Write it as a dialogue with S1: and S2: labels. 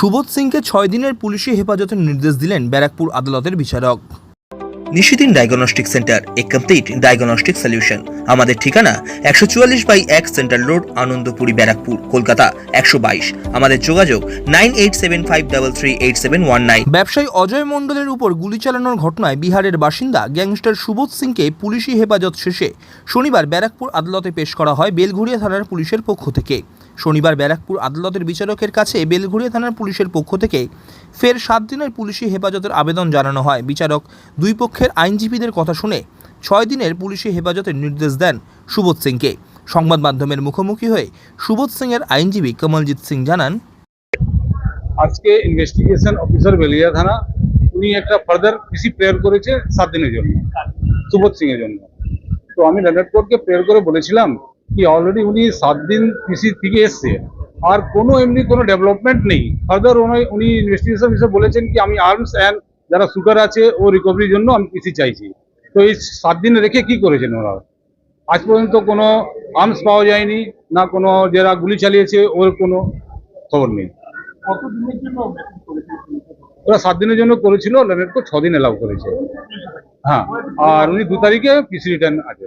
S1: সুবোধ সিংকে ছয় দিনের পুলিশি হেফাজতের নির্দেশ দিলেন ব্যারাকপুর আদালতের বিচারক।
S2: Nishidin diagnostic centre a complete diagnostic solution. আমাদের ঠিকানা একশো চুয়াল্লিশ বাই এক সেন্ট্রাল রোড আনন্দপুরি ব্যারাকপুর কলকাতা একশো বাইশ। আমাদের যোগাযোগ nine eight seven five double three eight seven one nine.
S1: ব্যবসায়ী অজয় মণ্ডলের উপর গুলি চালানোর ঘটনায় বিহারের বাসিন্দা গ্যাংস্টার সুবোধ সিংকে পুলিশি হেফাজত শেষে শনিবার ব্যারাকপুর আদালতে পেশ করা হয় বেলঘুরিয়া থানার পুলিশের পক্ষ থেকে। শনিবার ব্যারাকপুর আদালতের বিচারকের কাছে বেলঘুরিয়া থানার পুলিশের পক্ষ থেকে ফের সাত দিনের পুলিশি হেফাজতের আবেদন জানানো হয়। বিচারক দুই পক্ষের আইনজীবীদের কথা শুনে ছয় দিনের পুলিশি হেফাজতের নির্দেশ দেন সুবোধ সিংকে। সংবাদ মাধ্যমের মুখোমুখি হয়ে সুবোধ সিংয়ের আইনজীবী কমলজিৎ সিং জানান,
S3: আজকে ইনভেস্টিগেশন অফিসার বেলিয়া থানা, উনি একটা ফার্দার পিসি প্রেয়ার করেছে সাত দিনের জন্য, সুবোধ সিং এর জন্য। তো আমি ল্যান্ডার্ড কোর্টকে প্রেয়ার করে বলেছিলাম কি অলরেডি উনি সাত দিন পিসি থেকে এসছে। আর কোনো এমনি কোনো ডেভেলপমেন্ট নেই। ফার্দার উনি ইনভেস্টিগেশন হিসেবে বলেছেন কি আমি আর্মস অ্যান্ড যারা সুগার আছে ও রিকভারির জন্য আমি পিসি চাইছি। তো এই সাত দিন রেখে কি করেছেন ওরা আজ পর্যন্ত কোনো আর্মস পাওয়া যায়নি না কোনো যারা গুলি চালিয়েছে ওর কোনো খবর নেই। ওরা সাত দিনের জন্য করেছিল ল্যান্ডেড কোর্ট ছ এলাও করেছে। হ্যাঁ আর উনি দু তারিখে পিসি রিটার্ন আছে।